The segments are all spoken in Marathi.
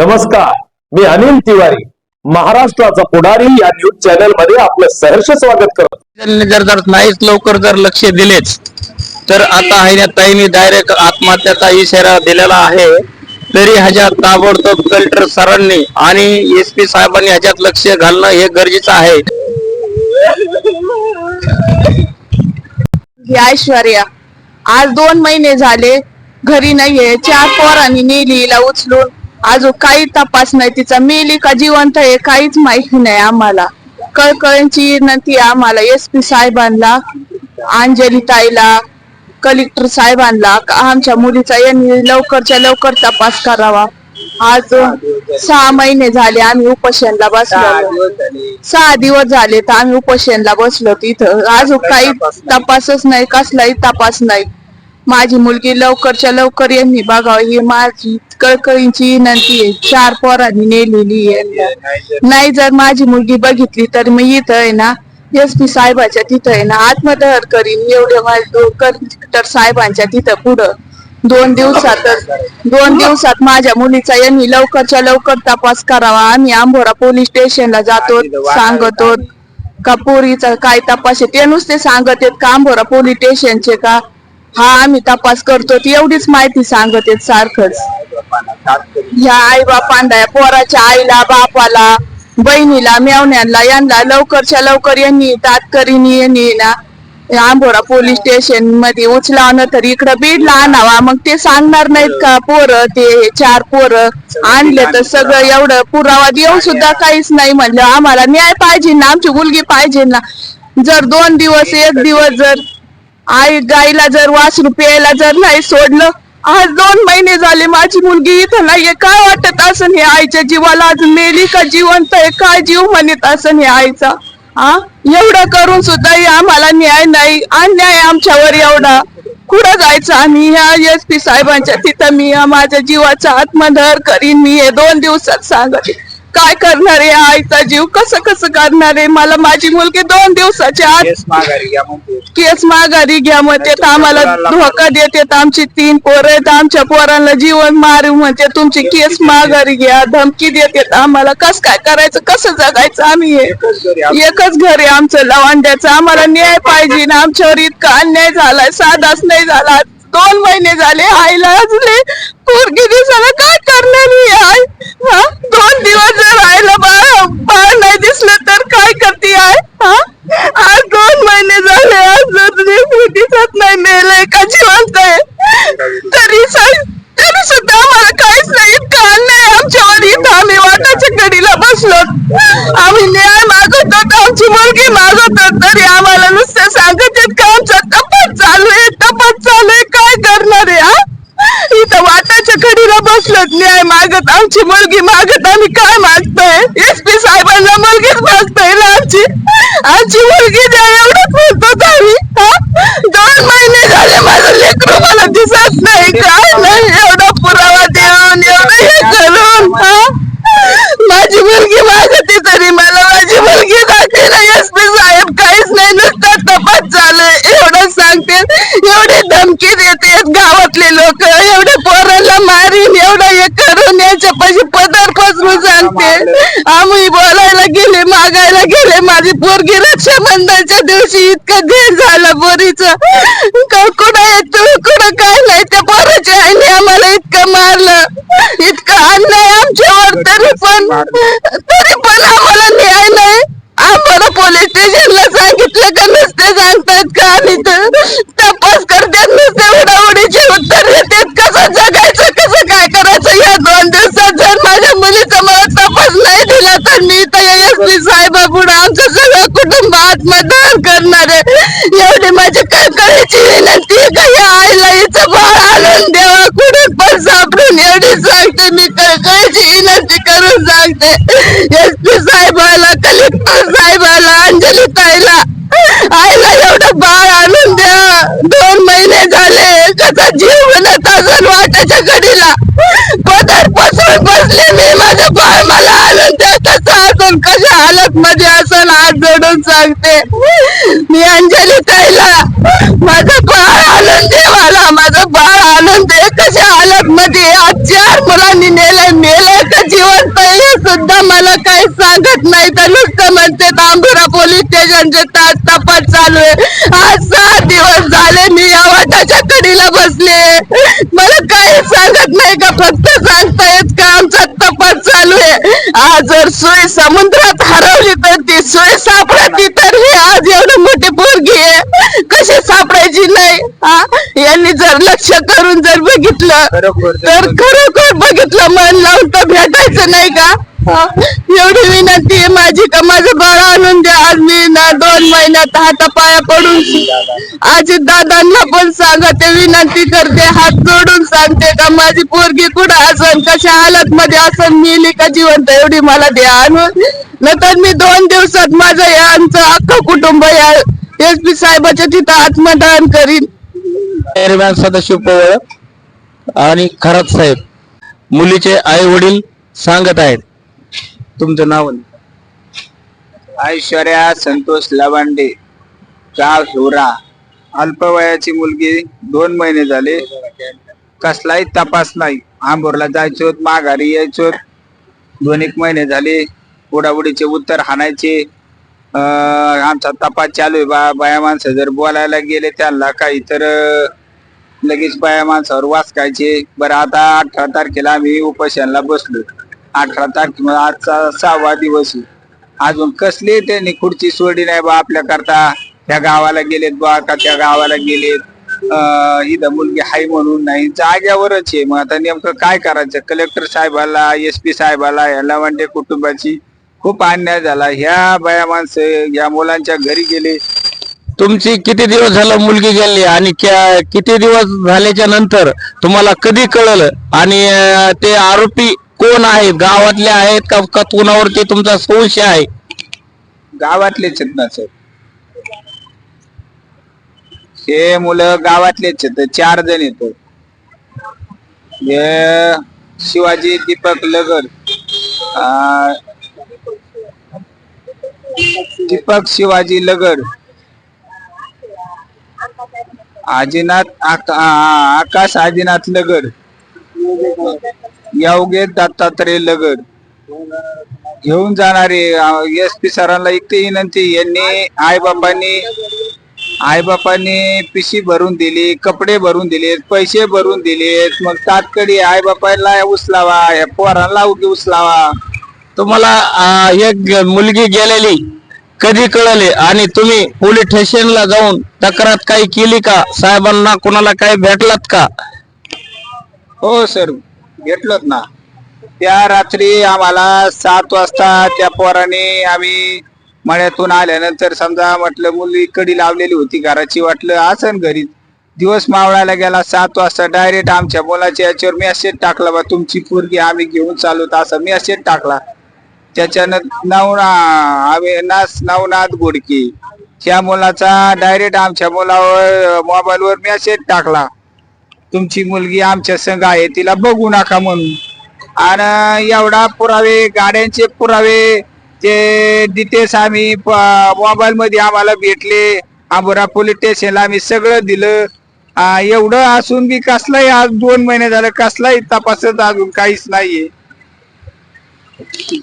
नमस्कार मी अनिल तिवारी. महाराष्ट्राचा पुढारी या न्यूज चॅनलमध्ये आपलं सहर्ष स्वागत करतो. जर जर नाहीच लवकर जर लक्ष दिलेच तर आता आहे ताईने डायरेक्ट आत्महत्याचा इशारा दिलेला आहे तरी ह्याच्यात ताबडतोब कलेक्टर सरांनी आणि एस पी साहेबांनी ह्याच्यात लक्ष घालणं हे गरजेचं आहे. ऐश्वर्या. आज दोन महिने झाले घरी नाहीये. चार पोरांनी नेली हिला उचलून. अजून काही तपास नाही तिचा मेली का जिवंत आहे काहीच माहिती नाही आम्हाला. कळकळींची विनंती आम्हाला एस पी साहेबांना अंजली ताईला कलेक्टर साहेबांना आमच्या मुलीचा यांनी लवकरच्या लवकर तपास करावा. आज सहा महिने झाले आम्ही उपोषणला बसलो. सहा दिवस झाले. तर आम्ही उपोषणला बसलो तिथं. अजून काही तपासच नाही कसलाही तपास नाही. माझी मुलगी लवकरच्या लवकर यांनी बघावं. ही माझी कळकळींची विनंती आहे. चार पोरांनी नेलेली आहे. नाही जर माझी मुलगी बघितली तर मी इथं आहे ना एस पी साहेबांच्या तिथं आहे ना आत्मदहन करीन. एवढे माझे कलेक्टर साहेबांच्या तिथं पुढं. दोन दिवसातच दोन दिवसात माझ्या मुलीचा यांनी लवकरच्या लवकर तपास करावा. आम्ही आंबोरा पोलीस स्टेशनला जातो सांगतो. का पोरीचा काय तपास आहे ते नुसते सांगत आहेत का आंबोरा पोलीस स्टेशनचे का? हा आम्ही तपास करतो. ती एवढीच माहिती सांगत आहेत सारखंच. ह्या आई बापांना पोराच्या आईला बापाला बहिणीला मेवण्यांना यांना लवकरच्या लवकर यांनी तात्करीनी यांनी ना आंबोरा पोलीस स्टेशनमध्ये उचलावणं तर इकडं बीडला आणावा. मग ते सांगणार नाहीत का पोरं ते चार पोरं आणले तर सगळं एवढं पुरावा देऊ सुद्धा काहीच नाही म्हणलं. आम्हाला न्याय पाहिजे ना आमची मुलगी पाहिजे ना. जर दोन दिवस एक दिवस जर आई गाईला जर वासरू प्यायला जर नाही सोडलं आज दोन महिने झाले माझी मुलगी इथं नाहीये. काय वाटत असं हे आईच्या जीवाला? आज मेली का जिवंत आहे? काय जीव म्हणत असं हे आईचा? हा एवढं करून सुद्धा आम्हाला न्याय नाही. अन्याय आमच्यावर एवढा. कुठं जायचं आम्ही? ह्या एस पी साहेबांच्या तिथं मी माझ्या जीवाचा आत्मधर करीन मी हे दोन दिवसात सांगते. काय करणार? आहे आईचा जीव कसं कसं करणार? आहे मला माझी मुलगी दोन दिवसाच्या आत केस माघारी घ्या म्हणते. तर आम्हाला धोका देतात आमची तीन पोरं आहेत. आमच्या पोरांना जीवन मारू म्हणते. तुमची केस माघारी घ्या. धमकी देतात आम्हाला कस काय करायचं? कसं जगायचं आम्ही? हे एकच घर आहे आमचं लवांड्याचं. आम्हाला न्याय पाहिजे. ना आमच्यावर इतका अन्याय झालाय. साधाच नाही झाला. दोन महिने झाले आईला अजून पोरगी दिसायला काय करणार ही आई? हा? दोन दिवस जर आईला बाळ बाळ नाही दिसलं तर काय करते आई? हा? आज दोन महिने झाले आज जर तुम्ही दिसत नाही मेलय का जिवंत आहे? तरी सर तरी सुद्धा आम्हाला काहीच नाही इतका अन्याय आमच्यावर इथं आम्ही वाटाच्या कडीला बसलो. आम्ही न्याय मागत होतो आमची मुलगी मागत तरी आम्हाला नुसतं सांगत आहेत का आमचा तपास चालू आहे तपास चालू आहे काय करणार आहे हा इथं वाटाच्या कडीला मागत न्याय मागत आमची मुलगी मागत आम्ही काय मागतोय? एस पी साहेबांना मुलगीच मागतोय ना आमची? आमची मुलगी द्या एवढंच म्हणतो आम्ही दोन महिने झाले माझं लेकरू मला दिसत नाही काय नाही एवढा पुरावा देऊन एवढं हे करून हा? माझी मुलगी मागते तरी मला माझी मुलगी जाते ना एस पी साहेब काहीच नाही नुसतं तपास चालू आहे एवढं सांगते एवढे धमकी देते गावातले लोक एवढे पोरांना मारीन एवढं हे करून पदर पसरून सांगते आम्ही बोलायला गेले मागायला गेले. माझी पोरगी रक्षाबंधनच्या दिवशी इतकं घेर झाला बोरीच कुठं येतो कुठं काय नाही? त्या पोराच्या आईने आम्हाला इतकं मारलं. इतकं अन्याय आमच्यावर तरी पण तरी पण आम्हाला न्याय नाही आम्हाला पोलीस स्टेशनला सांगितलं का नसते सांगतात का आणि तर तपास करतात नुसते उडाउडीचे उत्तर देतात कसं जगायचं कसं काय करायचं या दोन दिवसात जर माझ्या मुलीचा मला तपास नाही दिला तर मी तर एस पी साहेबापुढे आमचं सगळं कुटुंब आत्मदहन करणार आहे एवढी माझी कळकळीची विनंती आहे का या आईला हिचं बाळ आणून द्यावा कुठून पण सापडून एवढी सांगते मी कळकळीची विनंती करून एस पी साहेबाला कलेक्टर साहेबाला अंजली ताईला आईला एवढं बाळ आणून द्या. दोन महिने झाले कसा जीव म्हणत असेल वाट्याच्या कडीला पदर पसरून बसले मी माझं बाळ मला आणून द्या. कसं असेल कशा हालत मध्ये असेल हात जोडून सांगते. मी अंजली ताईला माझं बाळ आणून दे मला माझं बाळ आणून दे कशा हालत मध्ये आज चार मुलांनी नेलं मेलं का मला काही सांगत नाही तर तांबुरा पोलीस स्टेशनचे तास तपास चालू आहे. आज सहा दिवस झाले मी या वाटाच्या कडीला बसले. मला काही सांगत नाही का फक्त सांगतायत का आमचा तपास चालू आहे. आज जर सोय समुद्रात हरवली तर ती सोय सापडती तर ही आज एवढी मोठी पोरगी आहे. कशी सापडायची नाही? हा? यांनी जर लक्ष करून जर बघितलं तर खरोखर बघितलं मन लावून तर भेटायचं नाही का? एवढी विनंती आहे माझी का माझं बाळ आणून द्या. आज मी ना दोन महिन्यात हातापाया पडून आजी दादांना पण सांगते विनंती करते हात जोडून सांगते का माझी पोरगी कुठं असन कशा हालत मध्ये असन मिली का जिवंत एवढी मला द्या आणून. नंतर मी दोन दिवसात माझं यांचं अख्खं कुटुंब या एस पी साहेबाच्या तिथं आत्मदान करीन. चेअरमॅन सदाशिव पवळ आणि खरात साहेब मुलीचे आई वडील सांगत आहेत. तुमचं नाव ऐश्वर्या संतोष लवांडे गाव हिवरा अल्पवयाची मुलगी दोन महिने झाले. कसलाही तपास नाही. आंबोरला जायचो माघारी यायचो दोन एक महिने झाले. उडाउडीचे उत्तर हाणायचे. आमचा तपास चालू आहे. बा बाया माणसं जर बोलायला गेले त्यांना काही तर लगेच बाया माणसावर वाचकायचे. बरं आता अठरा तारखेला आम्ही उपोषणला बसलो अठरा तारखे म्हणजे आजचा सहावा दिवस अजून कसली त्यांनी खुर्ची सोडी नाही बा आपल्या करता. त्या गावाला गेलेत बा का त्या गावाला गेलेत. अं, इथं मुलगी हाय म्हणून नाही. जाग्यावरच आहे. मग आता नेमकं काय करायचं? कलेक्टर साहेबाला एस पी साहेबाला या लवांडे म्हणजे कुटुंबाची खूप अन्याय झाला. ह्या बाया माणसं या मुलांच्या घरी गेले. तुमची किती दिवस झालं मुलगी गेली आणि क्या- किती दिवस झाल्याच्यानंतर तुम्हाला कधी कळलं? आणि ते आरोपी कोण आहेत गावातले आहेत का? का कोणावरती तुमचा संशय आहे? गावातलेच आहेत ना सर. हे मुलं गावातलेच आहेत. चार जण येतो हे शिवाजी दीपक लगड दीपक शिवाजी लगड आजीनाथ आका- आ- आकाश आजीनाथ लगड यावगे दत्तात्रय लगड. घेऊन जाणारे एस पी सरांना इथे विनंती यांनी आईबापांनी आईबापांनी पिशी भरून दिली कपडे भरून दिलेत पैसे भरून दिलेत. मग तातकडी आईबापाला उचलावा या पोरांना उचलावा. तुम्हाला एक मुलगी गेलेली कधी कळले? आणि तुम्ही पोलीस स्टेशनला जाऊन तक्रार काही केली का? साहेबांना कोणाला काही भेटलात का? हो सर. घेतलोत ना. त्या रात्री आम्हाला सात वाजता त्या पोराने आम्ही मळ्यातून आल्यानंतर समजा म्हटलं मुली कडी लावलेली होती घराची वाटलं आसन घरी दिवस मावळायला गेला सात वाजता डायरेक्ट आमच्या मुलाच्या याच्यावर मेसेज टाकला बा तुमची पोरगी आम्ही घेऊन चालवत असं मेसेज टाकला. त्याच्यानं नवना अविनाश नवनाथ गोडके त्या मुलाचा डायरेक्ट आमच्या मुलावर मोबाईलवर मेसेज टाकला. तुमची मुलगी आमच्या संघ आहे तिला बघू नका म्हणून. आणि एवढा पुरावे गाड्यांचे पुरावे ते डिटेल्स आम्ही मोबाईल मध्ये आम्हाला भेटले आंबोरा पोलीस स्टेशनला आम्ही सगळं दिलं. एवढं असून बी कसलाही आज दोन महिने झालं कसलाही तपासत अजून काहीच नाहीये.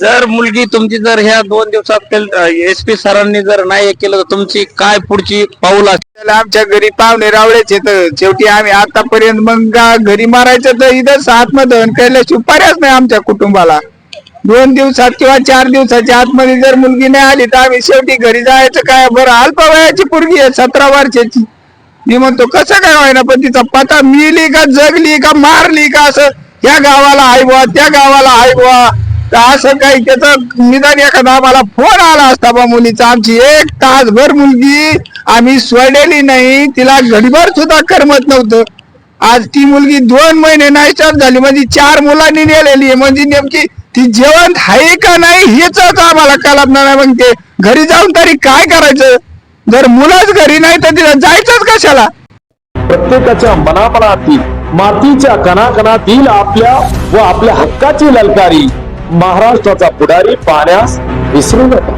जर मुलगी तुमची जर ह्या दोन दिवसात एस पी सरांनी जर नाही केलं तर तुमची काय पुढची पाऊल असेल? आमच्या घरी पाहुणे रावळेच येत शेवटी आम्ही आतापर्यंत मग घरी मारायचं तर इथं आत्मदहनमध्ये केल्याशिवाय नाही आमच्या कुटुंबाला. दोन दिवसात किंवा चार दिवसाच्या आतमध्ये जर मुलगी नाही आली तर आम्ही शेवटी घरी जायचं काय? बरं अल्पवयाची पुरगी आहे सतरा वर्षाची. मी म्हणतो कसं काय व्हायना पण तिचा पता मिली का जगली का मारली का असं? या गावाला आई बुवा त्या गावाला आहे बुवा. तर असं काही त्याचा निदान एखादा आम्हाला फोन आला असता बा मुलीचा. आमची एक तासभर मुलगी आम्ही सोडलेली नाही. तिला घडीभर सुद्धा करमत नव्हतं. आज ती मुलगी दोन महिने नाहीशात झाली. म्हणजे चार मुलांनी नेलेली आहे. म्हणजे नेमकी ती जेवण आहे का नाही हेच आम्हाला कळत नाही. मग ते घरी जाऊन तरी काय करायचं? जर मुलंच घरी नाही तर तिला जायचंच कशाला? प्रत्येकाच्या मनामनातील मातीच्या कणाकणातील आपल्या व आपल्या हक्काची ललकारी. महाराष्ट्राचा पुढारी पाण्यास विसरू नका.